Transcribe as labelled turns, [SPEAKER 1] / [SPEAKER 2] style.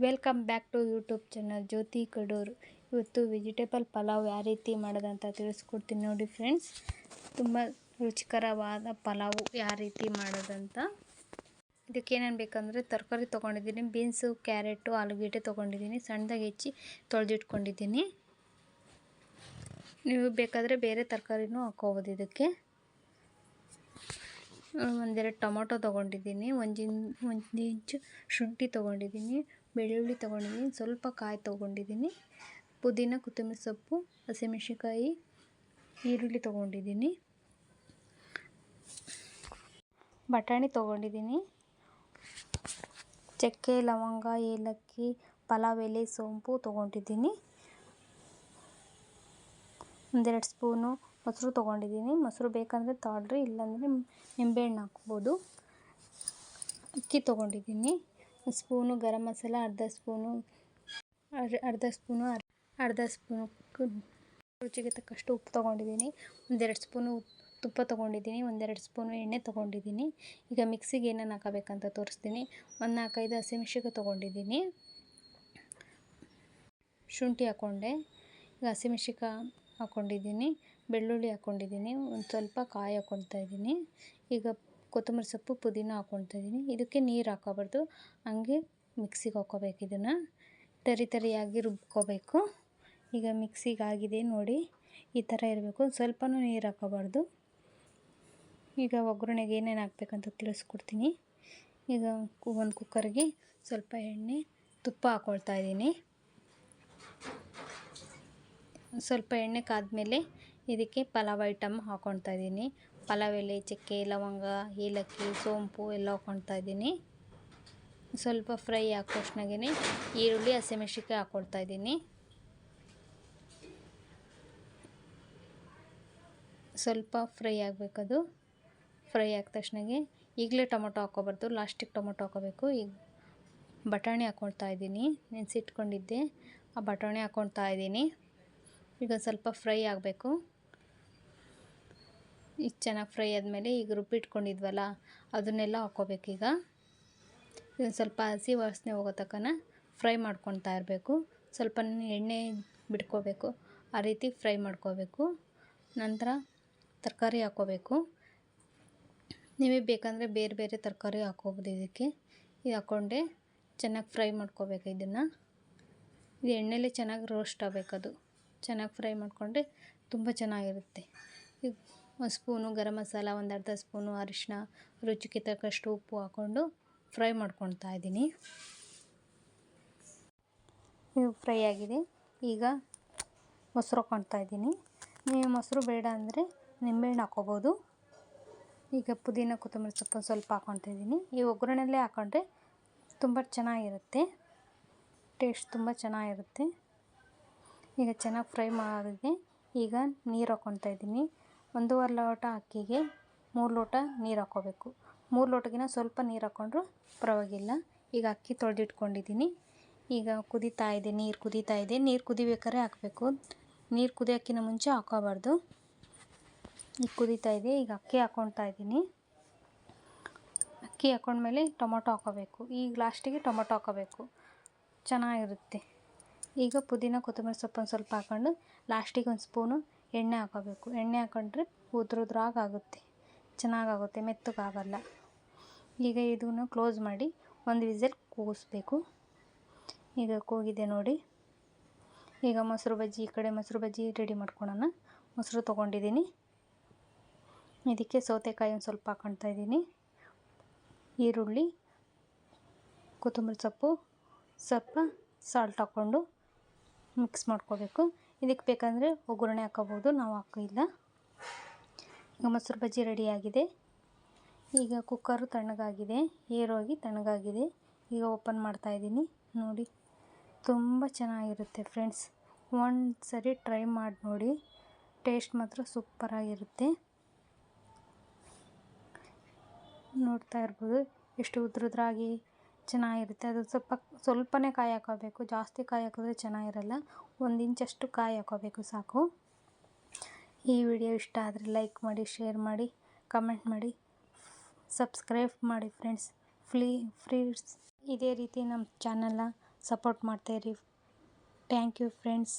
[SPEAKER 1] Welcome back to YouTube channel Jyothi Kadur. ಇವತ್ತು vegetable pulao ಯಾವ ರೀತಿ ಮಾಡೋದಂತ ತಿಳಿಸ್ಕೊಡ್ತೀನಿ ನೋಡಿ ಫ್ರೆಂಡ್ಸ್. ತುಂಬ ರುಚಿಕರವಾದ ಪಲಾವ್ ಯಾವ ರೀತಿ ಮಾಡೋದಂತ. ಇದಕ್ಕೇನೇನು ಬೇಕಂದರೆ ತರಕಾರಿ ತೊಗೊಂಡಿದ್ದೀನಿ, ಬೀನ್ಸು, ಕ್ಯಾರೆಟು, ಆಲೂಗೆಡ್ಡೆ ತೊಗೊಂಡಿದ್ದೀನಿ, ಸಣ್ಣದಾಗಿ ಹೆಚ್ಚಿ ತೊಳೆದಿಟ್ಕೊಂಡಿದ್ದೀನಿ. ನೀವು ಬೇಕಾದರೆ ಬೇರೆ ತರಕಾರಿನೂ ಹಾಕೋಬೋದು ಇದಕ್ಕೆ. ಒಂದೆರಡು ಟೊಮೊಟೊ ತೊಗೊಂಡಿದ್ದೀನಿ ಒಂದು ಒಂದು ಇಂಚು ಶುಂಠಿ ತೊಗೊಂಡಿದ್ದೀನಿ ಬೆಳ್ಳುಳ್ಳಿ ತೊಗೊಂಡಿದ್ದೀನಿ. ಸ್ವಲ್ಪ ಕಾಯಿ ತೊಗೊಂಡಿದ್ದೀನಿ. ಪುದೀನ, ಕೊತ್ತಂಬರಿ ಸೊಪ್ಪು, ಹಸಿಮೆಣ್ಸಿನ್ಕಾಯಿ, ಈರುಳ್ಳಿ ತೊಗೊಂಡಿದ್ದೀನಿ. ಬಟಾಣಿ ತೊಗೊಂಡಿದ್ದೀನಿ. ಚಕ್ಕೆ, ಲವಂಗ, ಏಲಕ್ಕಿ, ಪಲಾವ್, ಎಲೆ, ಸೋಂಪು ತೊಗೊಂಡಿದ್ದೀನಿ. ಒಂದೆರಡು ಸ್ಪೂನು ಮೊಸರು ತೊಗೊಂಡಿದ್ದೀನಿ. ಮೊಸರು ಬೇಕಂದರೆ ತಾಳ್ರಿ, ಇಲ್ಲಾಂದರೆ ನಿಂಬೆಹಣ್ಣು ಹಾಕ್ಬೋದು. ಅಕ್ಕಿ ತೊಗೊಂಡಿದ್ದೀನಿ. ಸ್ಪೂನು ಗರಂ ಮಸಾಲ, ಅರ್ಧ ಸ್ಪೂನು ಅರ್ಧ ಸ್ಪೂನು ಅರ್ಧ ಸ್ಪೂನು ರುಚಿಗೆ ತಕ್ಕಷ್ಟು ಉಪ್ಪು ತೊಗೊಂಡಿದ್ದೀನಿ. ಒಂದೆರಡು ಸ್ಪೂನು ತುಪ್ಪ ತೊಗೊಂಡಿದ್ದೀನಿ, ಒಂದೆರಡು ಸ್ಪೂನು ಎಣ್ಣೆ ತೊಗೊಂಡಿದ್ದೀನಿ. ಈಗ ಮಿಕ್ಸಿಗೆ ಏನೇನು ಹಾಕಬೇಕಂತ ತೋರಿಸ್ತೀನಿ. ಒಂದು ನಾಲ್ಕೈದು ಹಸಿಮೆಣ್ಸಿಗೆ ತೊಗೊಂಡಿದ್ದೀನಿ. ಶುಂಠಿ ಹಾಕ್ಕೊಂಡೆ ಈಗ ಹಸಿಮೆಣ್ಸಿನ್ಕಾಯಿ ಹಾಕ್ಕೊಂಡಿದ್ದೀನಿ ಬೆಳ್ಳುಳ್ಳಿ ಹಾಕ್ಕೊಂಡಿದ್ದೀನಿ ಒಂದು ಸ್ವಲ್ಪ ಕಾಯಿ ಹಾಕ್ಕೊಳ್ತಾ ಇದ್ದೀನಿ. ಈಗ ಕೊತ್ತಂಬರಿ ಸೊಪ್ಪು ಪುದೀನ ಹಾಕ್ಕೊಳ್ತಾ ಇದ್ದೀನಿ ಇದಕ್ಕೆ ನೀರು ಹಾಕೋಬಾರ್ದು. ಹಂಗೆ ಮಿಕ್ಸಿಗೆ ಹಾಕ್ಕೋಬೇಕು ಇದನ್ನು. ತರಿ ತರಿಯಾಗಿ ರುಬ್ಕೋಬೇಕು. ಈಗ ಮಿಕ್ಸಿಗೆ ಆಗಿದೆ ನೋಡಿ, ಈ ಥರ ಇರಬೇಕು. ಸ್ವಲ್ಪನೂ ನೀರು ಹಾಕೋಬಾರ್ದು. ಈಗ ಒಗ್ಗರಣೆಗೆ ಏನೇನು ಹಾಕ್ಬೇಕಂತ ತಿಳಿಸ್ಕೊಡ್ತೀನಿ. ಈಗ ಒಂದು ಕುಕ್ಕರ್ಗೆ ಸ್ವಲ್ಪ ಎಣ್ಣೆ, ತುಪ್ಪ ಹಾಕ್ಕೊಳ್ತಾ ಇದ್ದೀನಿ ಸ್ವಲ್ಪ ಎಣ್ಣೆ ಕಾದ್ಮೇಲೆ ಇದಕ್ಕೆ ಪಲಾವ್ ಐಟಮ್ ಹಾಕ್ಕೊಳ್ತಾ ಇದ್ದೀನಿ ಪಲಾವ್ ಎಲೆ ಚಕ್ಕೆ, ಲವಂಗ, ಏಲಕ್ಕಿ, ಸೋಂಪು ಎಲ್ಲ ಹಾಕ್ಕೊಳ್ತಾ ಇದ್ದೀನಿ. ಸ್ವಲ್ಪ ಫ್ರೈ ತಕ್ಷಣಗೇ ಈರುಳ್ಳಿ, ಹಸಿಮೆಣ್ಸಿನ್ಕಾಯಿ ಹಾಕ್ಕೊಳ್ತಾ ಇದ್ದೀನಿ. ಸ್ವಲ್ಪ ಫ್ರೈ ಆಗಬೇಕದು. ಫ್ರೈ ಆದ ತಕ್ಷಣಗೆ ಈಗಲೇ ಟೊಮೊಟೊ ಹಾಕ್ಕೋಬಾರ್ದು ಲಾಸ್ಟಿಗೆ ಟೊಮೊಟೊ ಹಾಕೋಬೇಕು. ಈಗ ಬಟಾಣಿ ಹಾಕ್ಕೊಳ್ತಾ ಇದ್ದೀನಿ. ನೆನೆಸಿಟ್ಕೊಂಡಿದ್ದೆ. ಆ ಬಟಾಣಿ ಹಾಕ್ಕೊಳ್ತಾ ಇದ್ದೀನಿ. ಈಗ ಸ್ವಲ್ಪ ಫ್ರೈ ಆಗಬೇಕು. ಈಗ ಚೆನ್ನಾಗಿ ಫ್ರೈ ಆದಮೇಲೆ ಈಗ ರುಬ್ಬಿಟ್ಕೊಂಡಿದ್ವಲ್ಲ ಅದನ್ನೆಲ್ಲ ಹಾಕ್ಕೋಬೇಕೀಗ ಈಗ. ಸ್ವಲ್ಪ ಹಸಿ ವಾಸನೆ ಹೋಗೋ ತಕ್ಕನ ಫ್ರೈ ಮಾಡ್ಕೊತಾ ಇರಬೇಕು. ಸ್ವಲ್ಪ ಎಣ್ಣೆ ಬಿಟ್ಕೋಬೇಕು. ಆ ರೀತಿ ಫ್ರೈ ಮಾಡ್ಕೋಬೇಕು. ನಂತರ ತರಕಾರಿ ಹಾಕ್ಕೋಬೇಕು ನೀವೇ ಬೇಕಂದರೆ ಬೇರೆ ಬೇರೆ ತರಕಾರಿ ಹಾಕ್ಕೋಬೋದು ಇದಕ್ಕೆ. ಇದು ಹಾಕ್ಕೊಂಡೆ ಚೆನ್ನಾಗಿ ಫ್ರೈ ಮಾಡ್ಕೋಬೇಕು ಇದನ್ನು. ಇದು ಎಣ್ಣೆಲೇ ಚೆನ್ನಾಗಿ ರೋಸ್ಟ್ ಆಗಬೇಕದು. ಚೆನ್ನಾಗಿ ಫ್ರೈ ಮಾಡಿಕೊಂಡ್ರೆ ತುಂಬ ಚೆನ್ನಾಗಿರುತ್ತೆ. ಈಗ ಒಂದು ಸ್ಪೂನು ಗರಂ ಮಸಾಲ, ಒಂದು ಅರ್ಧ ಸ್ಪೂನು ಅರಿಶಿನ ರುಚಿಗೆ ತಕ್ಕಷ್ಟು ಉಪ್ಪು ಹಾಕ್ಕೊಂಡು ಫ್ರೈ ಮಾಡ್ಕೊಳ್ತಾ ಇದ್ದೀನಿ. ಇದು ಫ್ರೈ ಆಗಿದೆ. ಈಗ ಮೊಸರು ಹಾಕ್ಕೊಳ್ತಾ ಇದ್ದೀನಿ. ನೀವು ಮೊಸರು ಬೇಡ ಅಂದರೆ ನಿಂಬೆಹಣ್ಣು ಹಾಕ್ಕೋಬೋದು ಈಗ ಪುದೀನ, ಕೊತ್ತಂಬರಿ ಸೊಪ್ಪು ಸ್ವಲ್ಪ ಹಾಕ್ಕೊಳ್ತಾ ಇದ್ದೀನಿ. ಈ ಒಗ್ಗರಣೆಲ್ಲೇ ಹಾಕ್ಕೊಂಡ್ರೆ ತುಂಬ ಚೆನ್ನಾಗಿರುತ್ತೆ. ಟೇಸ್ಟ್ ತುಂಬ ಚೆನ್ನಾಗಿರುತ್ತೆ. ಈಗ ಚೆನ್ನಾಗಿ ಫ್ರೈ ಮಾಡಿದೆ. ಈಗ ನೀರು ಹಾಕ್ಕೊಳ್ತಾ ಇದ್ದೀನಿ. ಒಂದೂವರೆ ಲೋಟ ಅಕ್ಕಿಗೆ ಮೂರು ಲೋಟ ನೀರು ಹಾಕ್ಕೋಬೇಕು. ಮೂರು ಲೋಟಕ್ಕಿಂತ ಸ್ವಲ್ಪ ನೀರು ಹಾಕ್ಕೊಂಡ್ರು ಪರವಾಗಿಲ್ಲ. ಈಗ ಅಕ್ಕಿ ತೊಳೆದಿಟ್ಕೊಂಡಿದ್ದೀನಿ. ಈಗ ಕುದೀತಾ ಇದೆ, ನೀರು ಕುದೀತಾ ಇದೆ. ನೀರು ಕುದಿಬೇಕಾದ್ರೆ ಹಾಕಬೇಕು. ನೀರು ಕುದಿಯೋಕ್ಕಿಂತ ಮುಂಚೆ ಹಾಕೋಬಾರ್ದು ಈಗ ಕುದೀತಾ ಇದೆ, ಈಗ ಅಕ್ಕಿ ಹಾಕ್ಕೊಳ್ತಾ ಇದ್ದೀನಿ. ಅಕ್ಕಿ ಹಾಕ್ಕೊಂಡ್ಮೇಲೆ ಟೊಮೊಟೊ ಹಾಕೋಬೇಕು ಈಗ ಲಾಸ್ಟಿಗೆ ಟೊಮೊಟೊ ಹಾಕೋಬೇಕು ಚೆನ್ನಾಗಿರುತ್ತೆ. ಈಗ ಪುದೀನ ಕೊತ್ತಂಬರಿ ಸೊಪ್ಪನ್ನು ಸ್ವಲ್ಪ ಹಾಕ್ಕೊಂಡು ಲಾಸ್ಟಿಗೆ ಒಂದು ಸ್ಪೂನು ಎಣ್ಣೆ ಹಾಕೋಬೇಕು. ಎಣ್ಣೆ ಹಾಕೊಂಡ್ರೆ ಉದ್ರುದ್ರಾಗಿ ಆಗುತ್ತೆ ಚೆನ್ನಾಗಾಗುತ್ತೆ. ಮೆತ್ತಗಾಗಲ್ಲ. ಈಗ ಇದನ್ನು ಕ್ಲೋಸ್ ಮಾಡಿ ಒಂದು ವಿಸಲ್ ಕೂಗಿಸ್ಬೇಕು. ಈಗ ಕೂಗಿದೆ ನೋಡಿ. ಈಗ ಮೊಸರು ಬಜ್ಜಿ, ಈ ಕಡೆ ಮೊಸರು ಬಜ್ಜಿ ರೆಡಿ ಮಾಡ್ಕೊಳೋಣ ಮೊಸರು ತೊಗೊಂಡಿದ್ದೀನಿ. ಇದಕ್ಕೆ ಸೌತೆಕಾಯಿ ಒಂದು ಸ್ವಲ್ಪ ಹಾಕೊಳ್ತಾ ಇದ್ದೀನಿ. ಈರುಳ್ಳಿ, ಕೊತ್ತಂಬರಿ ಸೊಪ್ಪು, ಸ್ವಲ್ಪ ಸಾಲ್ಟ್ ಹಾಕ್ಕೊಂಡು ಮಿಕ್ಸ್ ಮಾಡ್ಕೋಬೇಕು. ಇದಕ್ಕೆ ಬೇಕಂದರೆ ಒಗ್ಗರಣೆ ಹಾಕೋಬೋದು ನಾವು ಹಾಕಿಲ್ಲ ಈಗ ಮೊಸರು ಬಜ್ಜಿ ರೆಡಿಯಾಗಿದೆ. ಈಗ ಕುಕ್ಕರು ತಣ್ಣಗಾಗಿದೆ ಏರೋಗಿ ತಣ್ಣಗಾಗಿದೆ. ಈಗ ಓಪನ್ ಮಾಡ್ತಾಯಿದ್ದೀನಿ ನೋಡಿ, ತುಂಬ ಚೆನ್ನಾಗಿರುತ್ತೆ ಫ್ರೆಂಡ್ಸ್. ಒಂದು ಸರಿ ಟ್ರೈ ಮಾಡಿ ನೋಡಿ, ಟೇಸ್ಟ್ ಮಾತ್ರ ಸೂಪರಾಗಿರುತ್ತೆ. ನೋಡ್ತಾ ಇರ್ಬೋದು, ಎಷ್ಟು ಉದ್ರುದ್ರಾಗಿ ಚೆನ್ನಾಗಿರುತ್ತೆ. ಅದು ಸ್ವಲ್ಪ ಸ್ವಲ್ಪನೇ ಕಾಯಿ ಹಾಕೋಬೇಕು. ಜಾಸ್ತಿ ಕಾಯಿ ಹಾಕಿದ್ರೆ ಚೆನ್ನಾಗಿರಲ್ಲ. ಒಂದು ಇಂಚಷ್ಟು ಕಾಯಿ ಹಾಕೋಬೇಕು ಸಾಕು. ಈ ವಿಡಿಯೋ ಇಷ್ಟ ಆದರೆ ಲೈಕ್ ಮಾಡಿ, ಶೇರ್ ಮಾಡಿ, ಕಮೆಂಟ್ ಮಾಡಿ, ಸಬ್ಸ್ಕ್ರೈಬ್ ಮಾಡಿ ಫ್ರೆಂಡ್ಸ್. ಫ್ಲೀ ಫ್ರೀಡ್ಸ್ ಇದೇ ರೀತಿ ನಮ್ಮ ಚಾನಲ್ನ ಸಪೋರ್ಟ್ ಮಾಡ್ತಾಯಿರಿ ಥ್ಯಾಂಕ್ ಯು ಫ್ರೆಂಡ್ಸ್.